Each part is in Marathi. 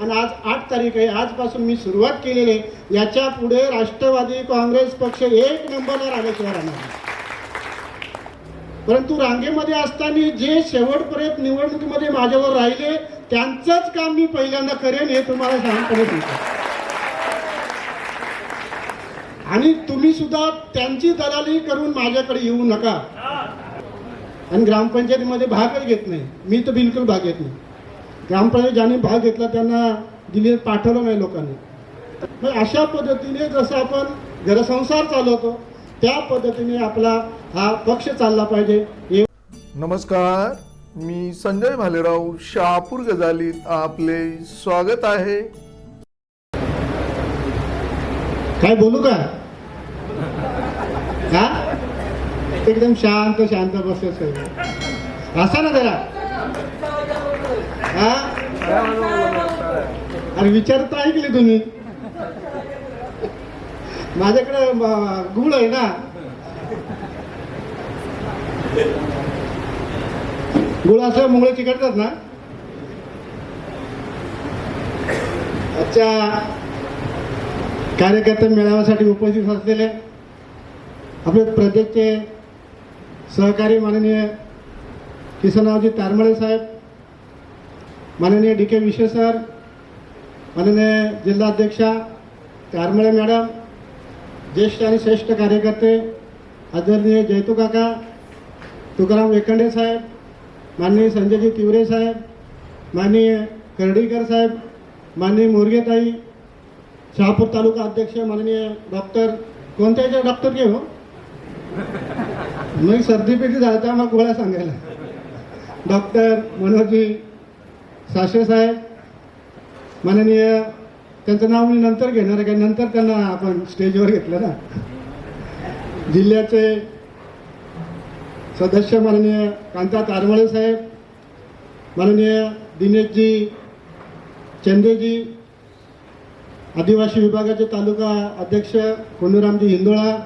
आणि आज आठ तारीख आहे. आजपासून मी सुरुवात केलेली आहे. याच्यापुढे राष्ट्रवादी काँग्रेस पक्ष एक नंबरला राहिल्याशिवाय राहणार परंतु रांगेमध्ये असताना जे शेवटपर्यंत निवडणुकीमध्ये माझ्यावर राहिले त्यांचंच काम मी पहिल्यांदा करेन हे तुम्हाला सांगताना सांगतो. आणि तुम्ही सुद्धा त्यांची दलाली करून माझ्याकडे येऊ नका. आणि ग्रामपंचायतीमध्ये भागच घेत नाही. मी तर बिलकुल भाग घेत नाही. ग्रामपंचायत ज्यांनी भाग घेतला त्यांना दिल्लीत पाठवलं नाही लोकांनी. मग अशा पद्धतीने जसं आपण घरसंसार चालवतो त्या पद्धतीने आपला हा पक्ष चालला पाहिजे. नमस्कार मी संजय भालेराव शहापूर गजालीत आपले स्वागत आहे. काय बोलू का? हा? एकदम शांत शांत बसत असा ना जरा. हा? अरे विचारता ऐकले तुम्ही. माझ्याकडे गुळ आहे ना. गुळ असं मुंगळे चिकटतात ना. अच्छा. कार्यकर्ते मेळाव्यासाठी उपस्थित असलेले आपले प्रदेशचे सहकारी माननीय किसनावजी तारमळे साहेब माननीय डी के विशे सर माननीय जिल्हाध्यक्षा कारमळे मॅडम ज्येष्ठ आणि श्रेष्ठ कार्यकर्ते आदरणीय जयतू काका तुकाराम वेकंडे साहेब माननीय संजयजी तिवरे साहेब माननीय कर्डीकर साहेब माननीय मोरगेताई शहापूर तालुका अध्यक्ष माननीय डॉक्टर कोणत्या याच्या डॉक्टर घे हो मग झालं झाला मग गोळ्या सांगायला. डॉक्टर मनोजी साशे साहेब माननीय त्यांचं नाव मी नंतर घेणार आहे कारण नंतर त्यांना आपण स्टेजवर घेतलं ना. जिल्ह्याचे सदस्य माननीय कांता तारवळे साहेब माननीय दिनेशजी चंदेजी आदिवासी विभागाचे तालुका अध्यक्ष कोंडूरामजी हिंदोळा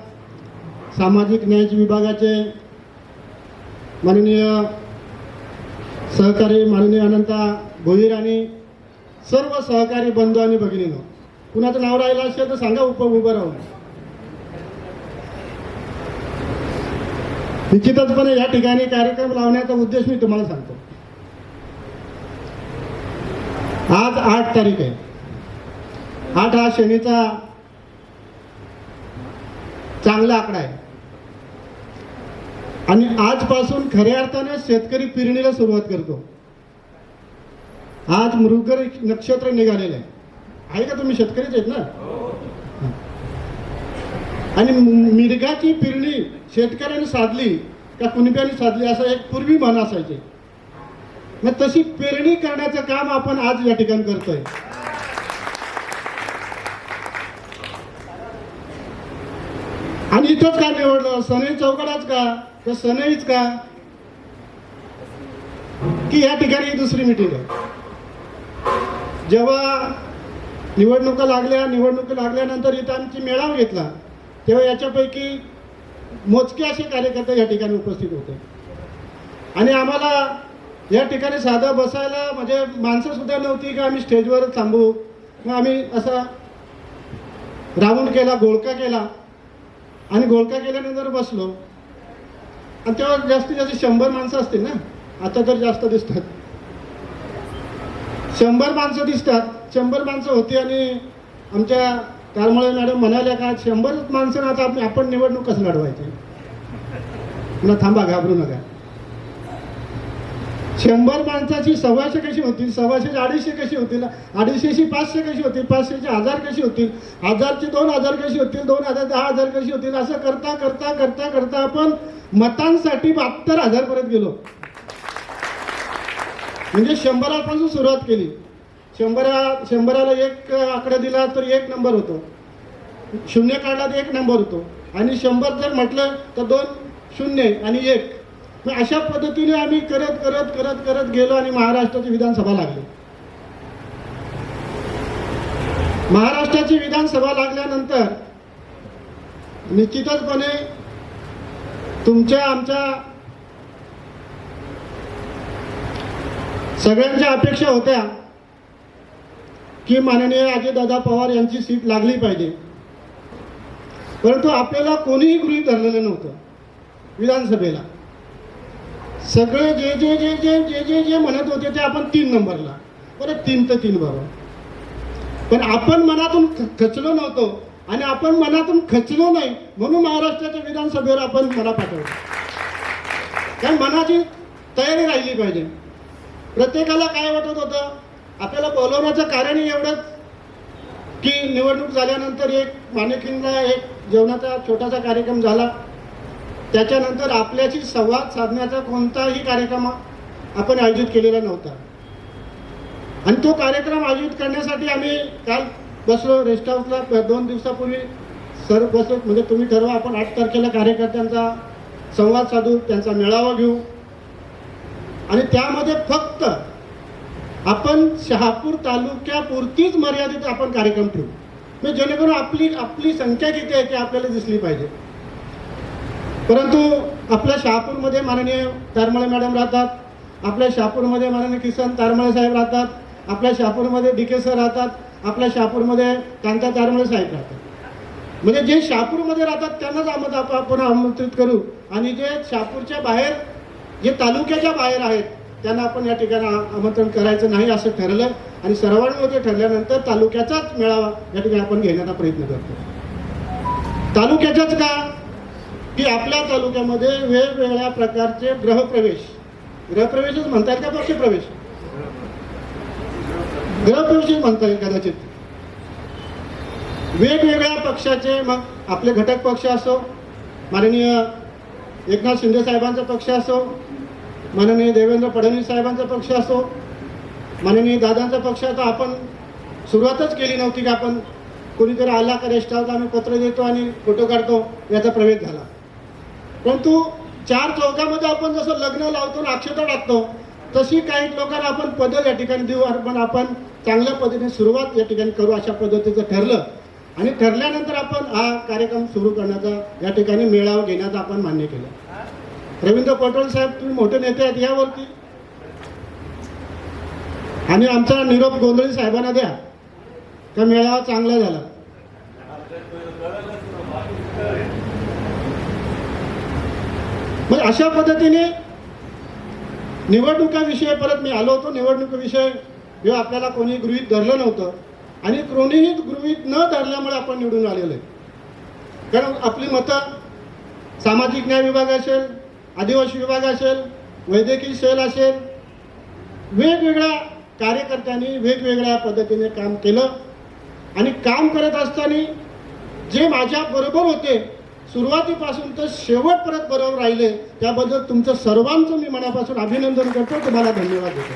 सामाजिक न्याय विभागाचे माननीय सहकारी माननीय अनंता भोईर आणि सर्व सहकारी बंधू आणि भगिनीनं कुणाचं नाव राहिलं असेल तर सांगा उप उभं राहून. निश्चितचपणे या ठिकाणी कार्यक्रम लावण्याचा उद्देश मी तुम्हाला सांगतो. आज आठ तारीख आहे. आठ हा शनीचा चांगला आकडा आहे. आणि आजपासून खऱ्या अर्थाने शेतकरी पेरणीला सुरुवात करतो. आज मृगर नक्षत्र निघालेलं आहे. आहे का तुम्ही शेतकरीच आहेत ना? आणि मिरगाची पेरणी शेतकऱ्याने साधली का कुणब्याने साधली असं एक पूर्वी म्हण असायचे. मग तशी पेरणी करण्याचं काम आपण आज या ठिकाणी करतोय. आणि इथंच का निवडलं? सनई चौकडाच का? तर सनईच का? की या ठिकाणी दुसरी मिटिंग आहे. जेव्हा निवडणुका लागल्या निवडणुका लागल्यानंतर इथं आमची मेळावा घेतला तेव्हा याच्यापैकी मोजके असे कार्यकर्ते या ठिकाणी उपस्थित होते. आणि आम्हाला या ठिकाणी साधं बसायला म्हणजे माणसंसुद्धा नव्हती की आम्ही स्टेजवर थांबू. मग आम्ही असा राऊंड केला गोळका केला. आणि गोळका केल्यानंतर बसलो. आणि तेव्हा जास्तीत जास्त शंभर माणसं असतील ना? आता तर जास्त दिसतात. शंभर माणसं दिसतात. शंभर माणसं होती आणि आमच्या तारमळे मॅडम म्हणाल्या का शंभर माणसं आता आपण आपण निवडणूक कसं लढवायची. पुन्हा थांबा घाबरू नका. शंभर माणसाची सव्वाशे कशी होतील? सव्वाशेची अडीचशे कशी होतील? अडीचशेची पाचशे कशी होतील? पाचशेचे हजार कशी होतील? हजारची दोन हजार कशी होतील? दोन हजार दहा हजार कशी होतील? असं करता करता करता करता आपण मतांसाठी बहात्तर हजारपर्यंत गेलो. म्हणजे शंभरापासून सुरुवात केली. शंभरा शंभराला एक आकडा दिला तर एक नंबर होतो. शून्य काढला तर एक नंबर होतो. आणि शंभर जर म्हटलं तर दोन शून्य आणि एक. मग अशा पद्धतीने आम्ही करत करत करत करत गेलो आणि महाराष्ट्राची विधानसभा लागली. महाराष्ट्राची विधानसभा लागल्यानंतर निश्चितचपणे तुमच्या आमच्या सगळ्यांच्या अपेक्षा होत्या की माननीय अजयदादा पवार यांची सीट लागली पाहिजे. परंतु आपल्याला कोणीही गृहीत धरलेलं नव्हतं विधानसभेला. सगळे जे जे जे जे जे जे जे म्हणत होते ते आपण तीन नंबरला. बरं तीन तर तीन बरोबर. पण आपण मनातून ख- खचलो नव्हतो आणि आपण मनातून खचलो नाही म्हणून महाराष्ट्राच्या विधानसभेवर आपण मला पाठवलं. कारण मनाची तयारी राहिली पाहिजे. प्रत्येकाला काय वाटत होतं? आपल्याला बोलवण्याचं कारण एवढंच की निवडणूक झाल्यानंतर एक मानेकिनला एक जेवणाचा छोटासा कार्यक्रम झाला. त्याच्यानंतर आपल्याशी संवाद साधण्याचा कोणताही कार्यक्रम आपण आयोजित केलेला नव्हता. आणि तो कार्यक्रम आयोजित करण्यासाठी आम्ही काल बसलो रेस्ट हाऊसला दोन दिवसापूर्वी सर बसलो. म्हणजे तुम्ही ठरवा आपण आठ तारखेला कार्यकर्त्यांचा संवाद साधू त्यांचा मेळावा घेऊ. आणि त्यामध्ये फक्त आपण शहापूर तालुक्यापुरतीच मर्यादित आपण कार्यक्रम ठेवू. म्हणजे जेणेकरून आपली आपली संख्या किती आहे ती आपल्याला दिसली पाहिजे. परंतु आपल्या शहापूरमध्ये माननीय तारमळे मॅडम राहतात आपल्या शहापूरमध्ये माननीय किसन तारमळे साहेब राहतात आपल्या शहापूरमध्ये डी के सर राहतात आपल्या शहापूरमध्ये कांता तारमळे साहेब राहतात. म्हणजे जे शहापूरमध्ये राहतात त्यांनाच आमद आपण आमंत्रित करू. आणि जे शहापूरच्या बाहेर जे तालुक्याच्या बाहेर आहेत त्यांना आपण या ठिकाणी आमंत्रण करायचं नाही असं ठरलं. आणि सर्वांमध्ये ठरल्यानंतर तालुक्याचाच मेळावा या ठिकाणी आपण घेण्याचा प्रयत्न करतो. तालुक्याचाच का? की आपल्या तालुक्यामध्ये वेगवेगळ्या प्रकारचे ग्रहप्रवेश. ग्रहप्रवेशच म्हणता येईल का पक्षप्रवेश? ग्रहप्रवेशच म्हणता येईल कदाचित. वेगवेगळ्या पक्षाचे मग आपले घटक पक्ष असो माननीय एकनाथ शिंदे साहेबांचा पक्ष असो माननीय देवेंद्र फडणवीस साहेबांचा पक्ष असो माननीय दादांचा पक्ष आता आपण सुरुवातच केली नव्हती की आपण कोणीतरी आला का रेस्ट आम्ही पत्र देतो आणि फोटो काढतो याचा प्रवेश झाला. परंतु चार चौकामध्ये आपण जसं लग्न लावतो आणि अक्षता टाकतो तशी काही लोकांना आपण पदं या ठिकाणी देऊ पण आपण चांगल्या पद्धतीने सुरुवात या ठिकाणी करू अशा पद्धतीचं ठरलं. आणि ठरल्यानंतर आपण हा कार्यक्रम सुरू करण्याचा या ठिकाणी मेळावा घेण्याचा आपण मान्य केलं. रवींद्र पटोल साहेब तुम्ही मोठे नेते आहेत यावरती. आणि आमचा निरोप गोंधळी साहेबांना द्या. का मेळावा चांगला झाला. मग अशा पद्धतीने निवडणुकाविषयी परत मी आलो होतो. निवडणुकीविषयी जेव्हा आपल्याला कोणी गृहित धरलं नव्हतं आणि कोणीही गृहीत न धरल्यामुळे आपण निवडून आलेलो आहे. कारण आपली मतं सामाजिक न्याय विभाग असेल आदिवासी विभाग असेल वैद्यकीय सेल असेल वेगवेगळ्या कार्यकर्त्यांनी वेगवेगळ्या पद्धतीने काम केलं. आणि काम करत असताना जे माझ्या बरोबर होते सुरुवातीपासून तर शेवटपर्यंत बरोबर राहिले. त्याबद्दल तुमचं सर्वांचं मी मनापासून अभिनंदन करतो. तुम्हाला धन्यवाद देतो.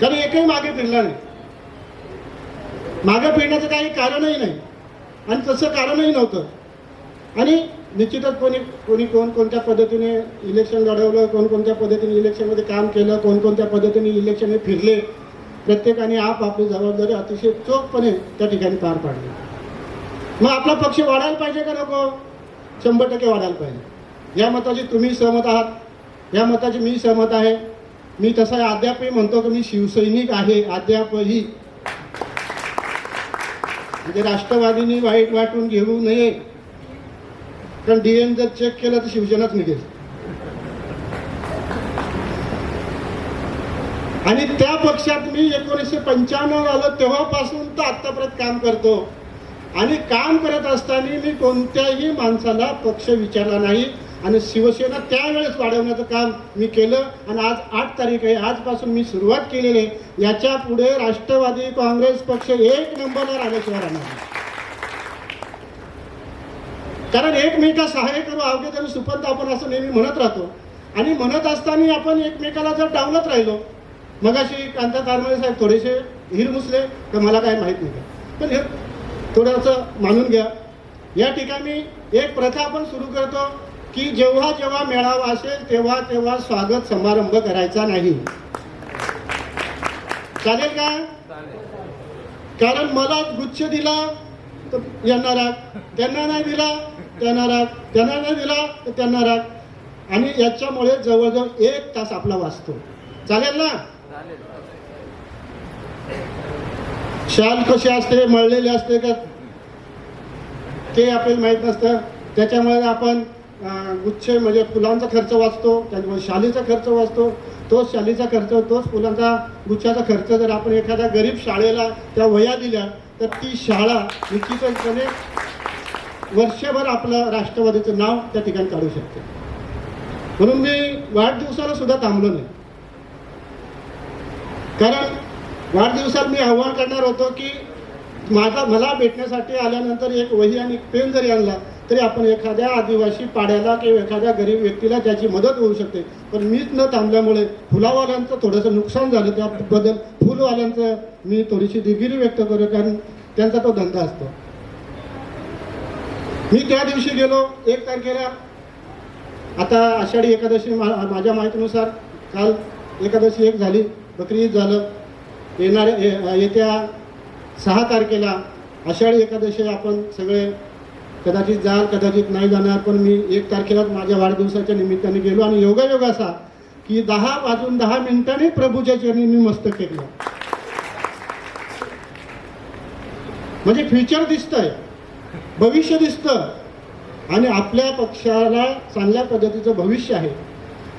कारण एकही मागे फिरला नाही. मागे फिरण्याचं काही कारणही नाही. आणि तसं कारणही नव्हतं. आणि निश्चितच कोणी कोणी कोण कोणत्या पद्धतीने इलेक्शन लढवलं कोणकोणत्या पद्धतीने इलेक्शनमध्ये काम केलं कोणकोणत्या पद्धतीने इलेक्शन फिरले प्रत्येकाने आपापली जबाबदारी अतिशय चोखपणे त्या ठिकाणी पार पाडली. मग आपला पक्ष वाढायला पाहिजे का नको? शंभर टक्के वाढायला पाहिजे. या मताची तुम्ही सहमत आहात. या मताची मी सहमत आहे. मी तसं अद्यापही म्हणतो की मी शिवसैनिक आहे. अद्यापही. म्हणजे राष्ट्रवादीने वाईट वाटून घेऊ नये. कारण डीएन जर चेक केलं तर शिवसेनाच निघेल. आणि त्या पक्षात मी एकोणीसशे पंच्याण्णव आलो तेव्हापासून तर आत्तापर्यंत काम करतो. आणि काम करत असताना मी कोणत्याही माणसाला पक्ष विचारला नाही. आणि शिवसेना त्यावेळेस वाढवण्याचं काम मी केलं. आणि आज आठ तारीख आहे. आजपासून मी सुरुवात केलेली आहे. याच्यापुढे राष्ट्रवादी काँग्रेस पक्ष एक नंबरवर राहिल्याशिवाय राहणार नाही. कारण एकमेका सहाय्य करू अवघे तरी सुपंत आपण असं नेहमी म्हणत राहतो. आणि म्हणत असताना आपण एकमेकाला जर डावलत राहिलो मगाशी कांता कारमळे साहेब थोडेसे हिरमुसले तर मला काय माहीत नाही पण हे थोडंसं मानून घ्या. या ठिकाणी एक प्रथा आपण सुरू करतो की जेव्हा जेव्हा मेळावा असेल तेव्हा तेव्हा स्वागत समारंभ करायचा नाही. चालेल का? कारण मला गुच्छ दिला तर यांना राग. त्यांना नाही दिला त्यांना राग. त्यांना नाही दिला तर त्यांना राग. आणि याच्यामुळे जवळजवळ एक तास आपला वाचतो. चालेल ना? शाल कशी असते मळलेली असते का? ते आपल्याला माहीत नसतं. त्याच्यामुळे आपण गुच्छ म्हणजे फुलांचा खर्च वाचतो त्याच्यामुळे शालीचा खर्च वाचतो. तोच शालीचा खर्च तोच फुलांचा गुच्छाचा खर्च जर आपण एखाद्या गरीब शाळेला त्या वया दिल्या तर ती शाळा निश्चितपणे वर्षभर आपलं राष्ट्रवादीचं नाव त्या ठिकाणी काढू शकते. म्हणून मी वाढदिवसाला सुद्धा थांबलो नाही. कारण वाढदिवसात मी आव्हान करणार होतो की माझा मला भेटण्यासाठी आल्यानंतर एक वही आणि पेन जरी आणला तरी आपण एखाद्या आदिवासी पाड्याला किंवा एखाद्या गरीब व्यक्तीला त्याची मदत होऊ शकते. पण मीच न थांबल्यामुळे फुलावाल्यांचं थोडंसं नुकसान झालं त्याबद्दल फुलवाल्यांचं मी थोडीशी दिगिरी व्यक्त करू कारण त्यांचा तो धंदा असतो. मी त्या दिवशी गेलो एक तारखेला. आता आषाढी एकादशी मा माझ्या माहितीनुसार काल एकादशी एक झाली बकरी ईद झालं. येणाऱ्या ये- येत्या सहा तारखेला आषाढी एकादशी आपण सगळे कदाचित जाल कदाचित नाही जाणार पण मी एक तारखेलाच माझ्या वाढदिवसाच्या निमित्ताने गेलो आणि योगायोग असा की दहा वाजून दहा मिनिटांनी प्रभूच्या चरणी मी मस्त टेकलो म्हणजे फ्युचर दिसतंय भविष्य दिसतं आणि आपल्या पक्षाला चांगल्या पद्धतीचं भविष्य आहे.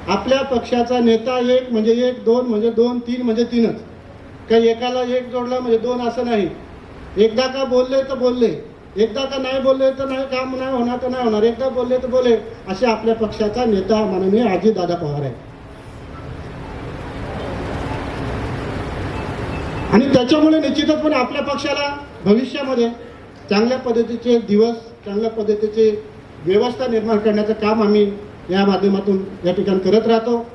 आपल्या पक्षाचा नेता एक म्हणजे एक दोन म्हणजे दोन तीन म्हणजे तीनच. काही एकाला एक जोडला म्हणजे दोन असं नाही. एकदा का बोलले तर बोलले. एकदा का नाही बोलले तर नाही काम नाही होणार तर नाही होणार. एकदा बोलले तर बोले. असे आपल्या पक्षाचा नेता माननीय आजी दादा पवार आहे आणि त्याच्यामुळे निश्चितपणे आपल्या पक्षाला भविष्यामध्ये चांगल्या पद्धतीचे दिवस चांगल्या पद्धतीची व्यवस्था निर्माण करण्याचं काम आम्ही या माध्यमातून या ठिकाणी करत राहतो.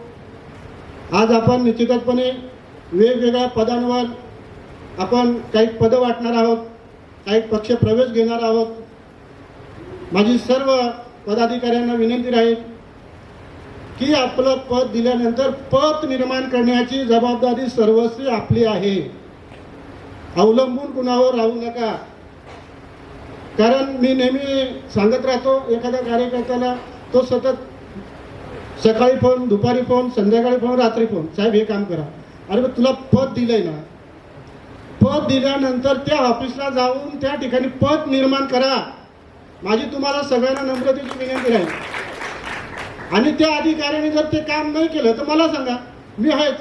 आज आपण निश्चितपणे वेगवेगळ्या पदांवर आपण काही पदं वाटणार आहोत काही पक्ष प्रवेश घेणार आहोत. माझी सर्व पदाधिकाऱ्यांना विनंती राहील की आपलं पद दिल्यानंतर पद निर्माण करण्याची जबाबदारी सर्वस्वी आपली आहे. अवलंबून कुणावर राहू नका. कारण मी नेहमी सांगत राहतो एखाद्या कार्यकर्त्याला तो सतत सकाळी फोन दुपारी फोन संध्याकाळी फोन रात्री फोन साहेब हे काम करा. अरे तुला पद दिलंय ना. पद दिल्यानंतर त्या ऑफिसला जाऊन त्या ठिकाणी पद निर्माण करा. माझी तुम्हाला सगळ्यांना नम्रतेची विनंती राहील. आणि त्या अधिकाऱ्याने जर ते काम नाही केलं तर मला सांगा मी आहेच.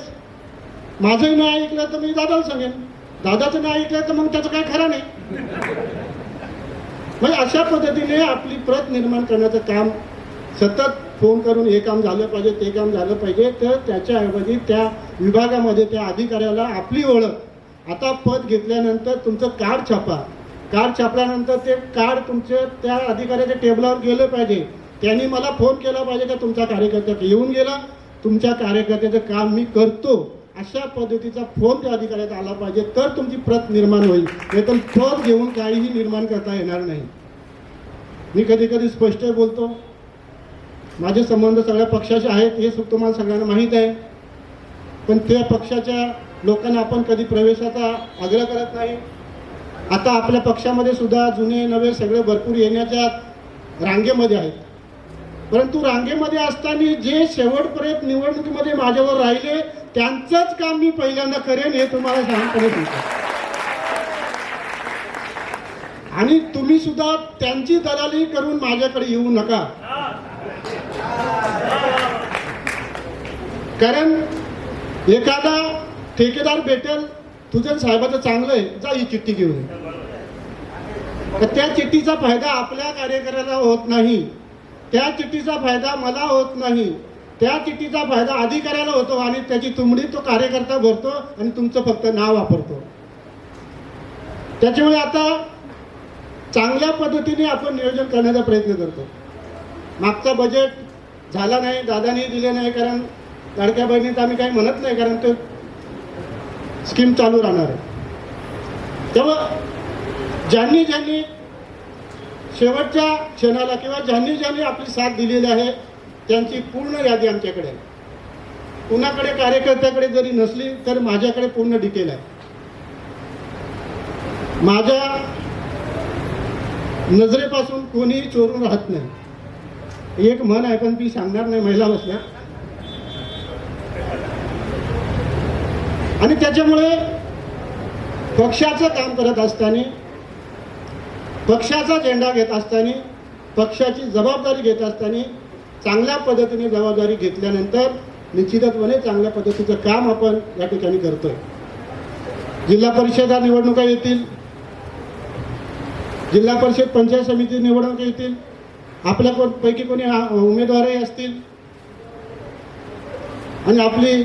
माझंही नाही ऐकलं तर मी दादाला सांगेन. दादाचं नाही ऐकलं तर मग त्याचं काय खरं नाही. म्हणजे अशा पद्धतीने आपली प्रत निर्माण करण्याचं काम सतत फोन करून हे काम झालं पाहिजे ते काम झालं पाहिजे तर त्याच्याऐवजी त्या विभागामध्ये त्या अधिकाऱ्याला आपली ओळख. आता पद घेतल्यानंतर तुमचं कार्ड छापा. कार्ड छापल्यानंतर ते कार्ड तुमचे त्या अधिकाऱ्याच्या टेबलावर गेलं पाहिजे. त्यांनी मला फोन केला पाहिजे का तुमचा कार्यकर्ता येऊन गेला? तुमच्या कार्यकर्त्याचं काम मी करतो. अशा पद्धतीचा फोन त्या अधिकाऱ्यात आला पाहिजे तर तुमची प्रत निर्माण होईल. नाही तर पद घेऊन काहीही निर्माण करता येणार नाही. मी कधी कधी स्पष्ट बोलतो माझे संबंध सगळ्या पक्षाचे आहेत हे सुद्धा तुम्हाला सगळ्यांना माहीत आहे. पण त्या पक्षाच्या लोकांना आपण कधी प्रवेशाचा आग्रह करत नाही. आता आपल्या पक्षामध्ये सुद्धा जुने नवे सगळे भरपूर येण्याच्या रांगेमध्ये आहेत. परंतु रांगेमध्ये असताना जे शेवटपर्यंत निवडणुकीमध्ये माझ्यावर राहिले त्यांचंच काम मी पहिल्यांदा करेन हे तुम्हाला सांगताना सांगतो आणि तुम्ही सुद्धा त्यांची दलाली करून माझ्याकडे येऊ नका. कारण एखादा ठेकेदार भेटेल तुझं साहेबाचं चांगलं आहे जा ही चिठ्ठी घेऊन तर त्या चिठ्ठीचा फायदा आपल्या कार्यकर्त्याला होत नाही. त्या चिठ्ठीचा फायदा मला होत नाही. त्या चिठ्ठीचा फायदा अधिकाऱ्याला होतो आणि त्याची तुमडी तो कार्यकर्ता भरतो आणि तुमचं फक्त नाव वापरतो. त्याच्यामुळे आता चांगल्या पद्धतीने आपण नियोजन करण्याचा प्रयत्न करतो. मागचा बजेट झाला नाही दादानी दिले नाही कारण लाडक्या बहिणीत आम्ही काही म्हणत नाही कारण ते स्कीम चालू राहणार आहे. तेव्हा ज्यांनी ज्यांनी शेवटच्या क्षणाला किंवा ज्यांनी ज्यांनी आपली साथ दिलेली आहे त्यांची पूर्ण यादी आमच्याकडे आहे. कुणाकडे कार्यकर्त्याकडे जरी नसली तर माझ्याकडे पूर्ण डिटेल आहे. माझ्या नजरेपासून कोणीही चोरून राहत नाही. एक म्हण आहे पण ती सांगणार नाही महिला बसल्या. आणि त्याच्यामुळे पक्षाचं काम करत असताना पक्षाचा झेंडा घेत असताना पक्षाची जबाबदारी घेत असताना चांगल्या पद्धतीने जबाबदारी घेतल्यानंतर निश्चितपणे चांगल्या पद्धतीचं काम आपण या ठिकाणी करतोय. जिल्हा परिषदा निवडणुका येतील. जिल्हा परिषद पंचायत समिती निवडणुका येतील. आपल्या को, पैकी कोणी उमेदवारही असतील. आणि आपली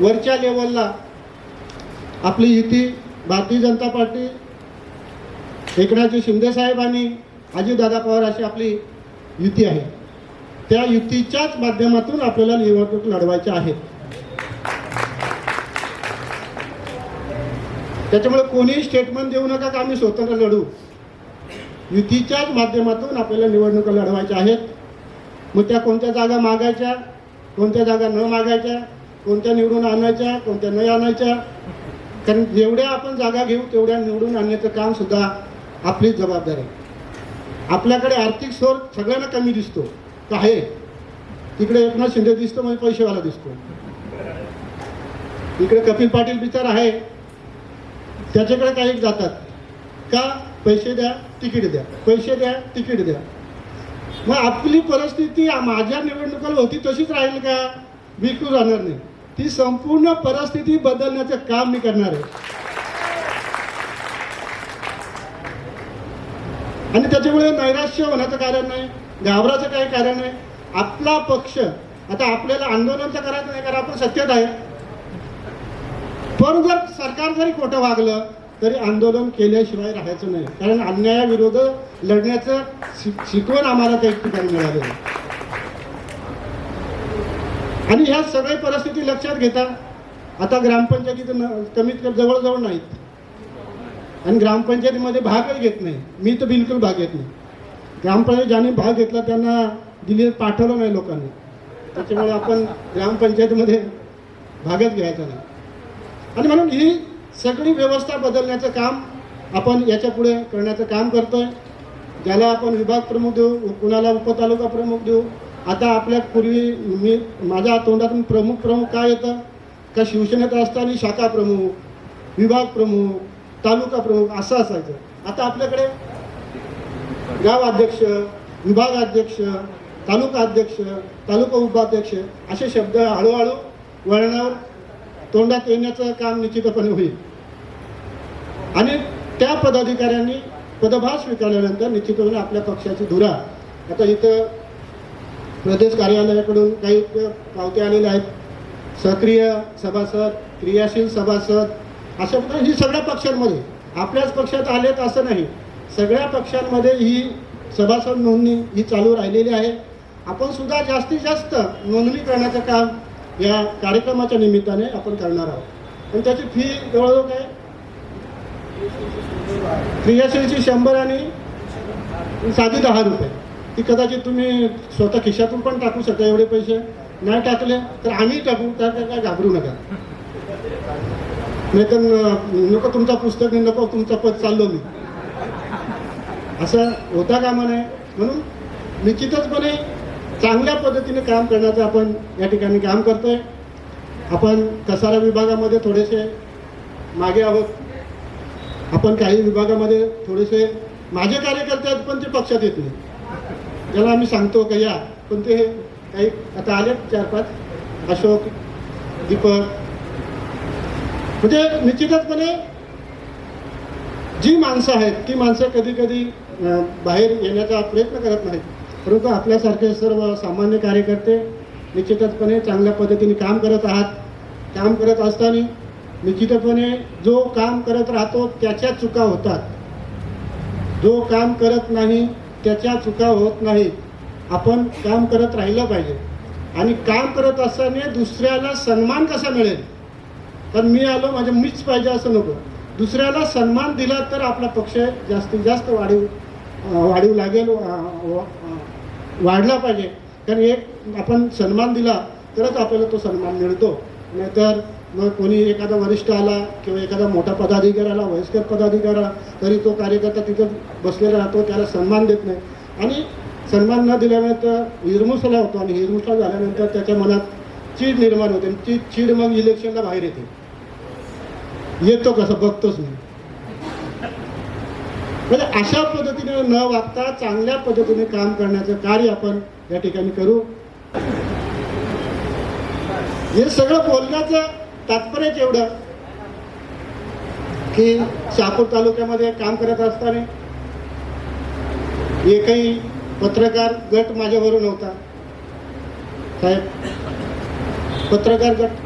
वरच्या लेवलला आपली युती भारतीय जनता पार्टी एकनाथजी शिंदेसाहेब आणि अजितदादा पवार अशी आपली युती आहे. त्या युतीच्याच माध्यमातून आपल्याला निवडणूक लढवायच्या आहेत त्याच्यामुळे कोणीही स्टेटमेंट देऊ नका का आम्ही स्वतंत्र लढू? युतीच्याच माध्यमातून आपल्याला निवडणुका लढवायच्या आहेत. मग त्या कोणत्या जागा मागायच्या कोणत्या जागा न मागायच्या कोणत्या निवडून आणायच्या कोणत्या न आणायच्या? कारण जेवढ्या आपण जागा घेऊ तेवढ्या निवडून आणण्याचं काम सुद्धा आपलीच जबाबदारी आहे. आपल्याकडे आर्थिक स्वर सगळ्यांना कमी दिसतो. का आहे. तिकडे एकनाथ शिंदे दिसतो म्हणजे पैसेवाला दिसतो. इकडे कपिल पाटील बिचार आहे. त्याच्याकडे काही जातात. का? पैसे द्या तिकीट द्या. पैसे द्या तिकीट द्या. मग आपली परिस्थिती माझ्या निवडणुकाला होती तशीच राहील का? बिलकुल राहणार नाही. ती संपूर्ण परिस्थिती बदलण्याचं काम मी करणार आहे. आणि त्याच्यामुळे नैराश्य होण्याचं कारण नाही घाबराचं काही कारण नाही. आपला पक्ष आता आपल्याला आंदोलन तर करायचं नाही कारण आपण सत्तेत आहे. पण जर सरकार जरी खोटं वागलं तरी आंदोलन केल्याशिवाय राहायचं नाही. कारण अन्यायाविरोध लढण्याचं शिकवण आम्हाला त्या ठिकाणी मिळालेलं आणि ह्या सगळ्या परिस्थिती लक्षात घेता आता ग्रामपंचायतीत न- कमीत कमी जवळजवळ नाहीत. आणि ग्रामपंचायतीमध्ये भागच घेत नाही. मी तर बिलकुल भाग घेत नाही. ग्रामपंचायत ज्यांनी भाग घेतला त्यांना दिली पाठवलं नाही लोकांनी. त्याच्यामुळे आपण ग्रामपंचायतीमध्ये भागच घ्यायचा नाही. आणि म्हणून ही सगळी व्यवस्था बदलण्याचं काम आपण याच्यापुढे करण्याचं काम करतोय. ज्याला आपण विभाग प्रमुख देऊ कुणाला उपतालुका प्रमुख देऊ आता आपल्या पूर्वी मी माझ्या तोंडातून प्रमुख प्रमुख काय येतं? का शिवसेनेत असताना शाखा प्रमुख विभाग प्रमुख तालुका प्रमुख असं असायचं. आता आपल्याकडे गाव अध्यक्ष विभाग अध्यक्ष तालुका अध्यक्ष तालुका उपाध्यक्ष असे शब्द हळूहळू वळणावर तोंडात येण्याचं काम निश्चितपणे होईल. आणि त्या पदाधिकाऱ्यांनी पदभार स्वीकारल्यानंतर निश्चितपणे आपल्या पक्षाची धुरा. आता इथं प्रदेश कार्यालयाकडून काही पावत्या आलेल्या आहेत. सक्रिय सभासद क्रियाशील सभासद अशा प्रकारे ही सगळ्या पक्षांमध्ये आपल्याच पक्षात आलेत असं नाही. सगळ्या पक्षांमध्ये ही सभासद नोंदणी ही चालू राहिलेली आहे. आपण सुद्धा जास्तीत जास्त नोंदणी करण्याचं काम या कार्यक्रमाच्या निमित्ताने आपण करणार आहोत. आणि त्याची फी जवळजवळ काय? क्रियाशीलची शंभर आणि साधी दहा रुपये. ती कदाचित तुम्ही स्वतः खिशातून पण टाकू शकता एवढे पैसे. नाही टाकले तर आम्ही टाकू त्या काय घाबरू नका. नाही तर नको तुमचा पुस्तक नाही नको तुमचा पद चाललो मी. असं होता कामा नये. म्हणून निश्चितचपणे चांगल्या पद्धतीने काम करण्याचं आपण या ठिकाणी काम करतोय. आपण कसारा विभागामध्ये थोडेसे मागे आहोत. आपण काही विभागामध्ये थोडेसे माझे कार्यकर्ते आहेत पण ते पक्षात येत नाही ज्याला आम्ही सांगतो का या पण ते काही आता आले चार पाच. अशोक दीपक. म्हणजे निश्चितचपणे जी माणसं आहेत ती माणसं कधी कधी बाहेर येण्याचा प्रयत्न करत नाहीत. परंतु आपल्यासारखे सर्व सामान्य कार्यकर्ते निश्चितचपणे चांगल्या पद्धतीने काम करत आहात. काम करत असताना निश्चितपणे जो काम करत राहतो त्याच्या चुका होतात. जो काम करत नाही त्याच्या चुका होत नाही. आपण काम करत राहिलं पाहिजे. आणि काम करत असताना दुसऱ्याला सन्मान कसा मिळेल? तर मी आलो माझ्या मीच पाहिजे असं नको. दुसऱ्याला सन्मान दिला तर आपला पक्ष जास्तीत जास्त वाढीव वाढीव लागेल वाढला पाहिजे. कारण एक आपण सन्मान दिला तरच आपल्याला तो सन्मान मिळतो. नाहीतर मग कोणी एखादा वरिष्ठ आला किंवा एखादा मोठा पदाधिकारी आला वयस्कर पदाधिकारी आला तरी तो कार्यकर्ता तिथं बसलेला राहतो त्याला सन्मान देत नाही. आणि सन्मान न दिल्यामुळे तर हिरमुसला होतो आणि हिरमुसला झाल्यानंतर त्याच्या मनात चीड निर्माण होते. आणि ती चीड मग इलेक्शनला बाहेर येते. येतो कसं बघतोच मी. म्हणजे अशा पद्धतीने न वागता चांगल्या पद्धतीने काम करण्याचं कार्य आपण या ठिकाणी करू. हे सगळं बोलण्याचं तात्पर्यच एवढं की शहापूर तालुक्यामध्ये काम करत असताना एकही पत्रकार गट माझ्याबरोबर नव्हता. साहेब पत्रकार गट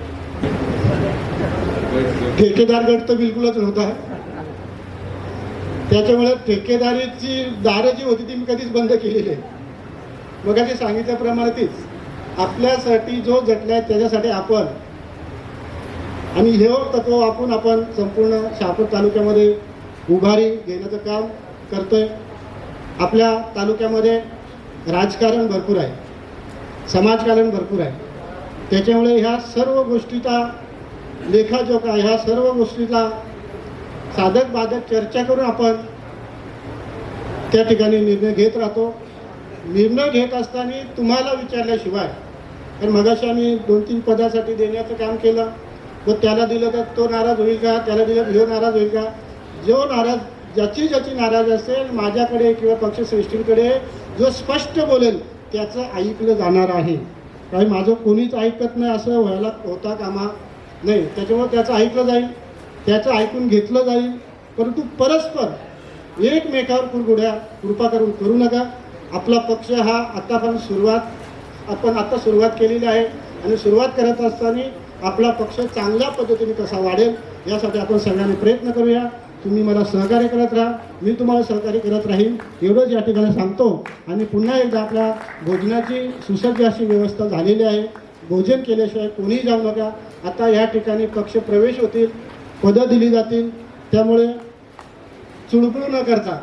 ठेकेदार गट तर बिलकुलच नव्हता. त्याच्यामुळे ठेकेदारीची दारं जी होती ती मी कधीच बंद केलेली आहे मग ते सांगितल्याप्रमाणे तीच. आपल्यासाठी जो झटलाय त्याच्यासाठी आपण आणि हे हो तत्व वापरून आपण संपूर्ण शहापूर तालुक्यामध्ये उभारी घेण्याचं काम करतोय. आपल्या तालुक्यामध्ये राजकारण भरपूर आहे. समाजकारण भरपूर आहे. त्याच्यामुळे ह्या सर्व गोष्टीचा लेखाजोखा ह्या सर्व गोष्टीचा साधक बाधक चर्चा करून आपण त्या ठिकाणी निर्णय घेत राहतो. निर्णय घेत असताना तुम्हाला विचारल्याशिवाय कारण मगाशी आम्ही दोन तीन पदासाठी देण्याचं काम केलं. व त्याला दिलं तर तो नाराज होईल का? त्याला दिलं तर ह्यो नाराज होईल का? जो नाराज ज्याची ज्याची नाराज असेल माझ्याकडे किंवा पक्षश्रेष्ठींकडे जो स्पष्ट बोलेल त्याचं ऐकलं जाणार आहे. काही माझं कोणीच ऐकत नाही असं व्हायला होता कामा नाही. त्याच्यामुळे त्याचं ऐकलं जाईल. त्याचं ऐकून घेतलं जाईल. परंतु परस्पर एकमेकावर कुरगुड्या कृपा करून करू नका. आपला पक्ष हा आतापर्यंत सुरुवात आपण आत्ता सुरुवात केलेली आहे. आणि सुरुवात करत असताना आपला पक्ष चांगल्या पद्धतीने कसा वाढेल यासाठी आपण सगळ्यांनी प्रयत्न करूया. तुम्ही मला सहकार्य करत राहा. मी तुम्हाला सहकार्य करत राहीन. एवढंच या ठिकाणी सांगतो. आणि पुन्हा एकदा आपल्या भोजनाची सुसज्ज अशी व्यवस्था झालेली आहे. भोजन केल्याशिवाय कोणीही जाऊ नका. आता या ठिकाणी पक्ष प्रवेश होतील. पदं दिली जातील. त्यामुळे चुळबुळ न करता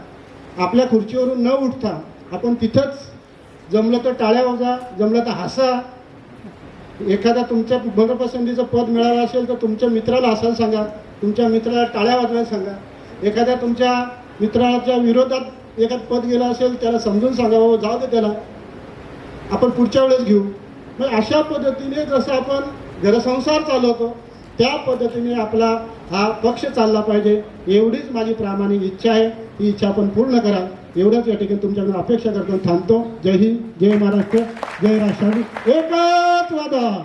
आपल्या खुर्चीवरून न उठता आपण तिथंच जमलं तर टाळ्या वाजा जमलं तर हसा. एखादा तुमच्या भरपसंतीचं पद मिळालं असेल तर तुमच्या मित्राला हसायला सांगा. तुमच्या मित्राला टाळ्या वाजवायला सांगा. एखाद्या तुमच्या मित्राच्या विरोधात एखाद पद गेलं असेल त्याला समजून सांगा बाबा जाऊ दे त्याला. आपण पुढच्या वेळेस घेऊ. मग अशा पद्धतीने जसं आपण घरसंसार चालवतो त्या पद्धतीने आपला हा पक्ष चालला पाहिजे. एवढीच माझी प्रामाणिक इच्छा आहे. ही इच्छा आपण पूर्ण करा. एवढंच या ठिकाणी तुमच्याकडून अपेक्षा करतो थांबतो. जय हिंद जय महाराष्ट्र जय राष्ट्रवादी. एकच वादा.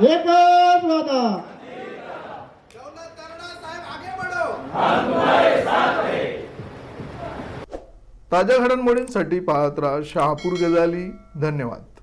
एकच वादा. ताज्या घडामोडींसाठी पाहत राहा शहापूर गजाली. धन्यवाद.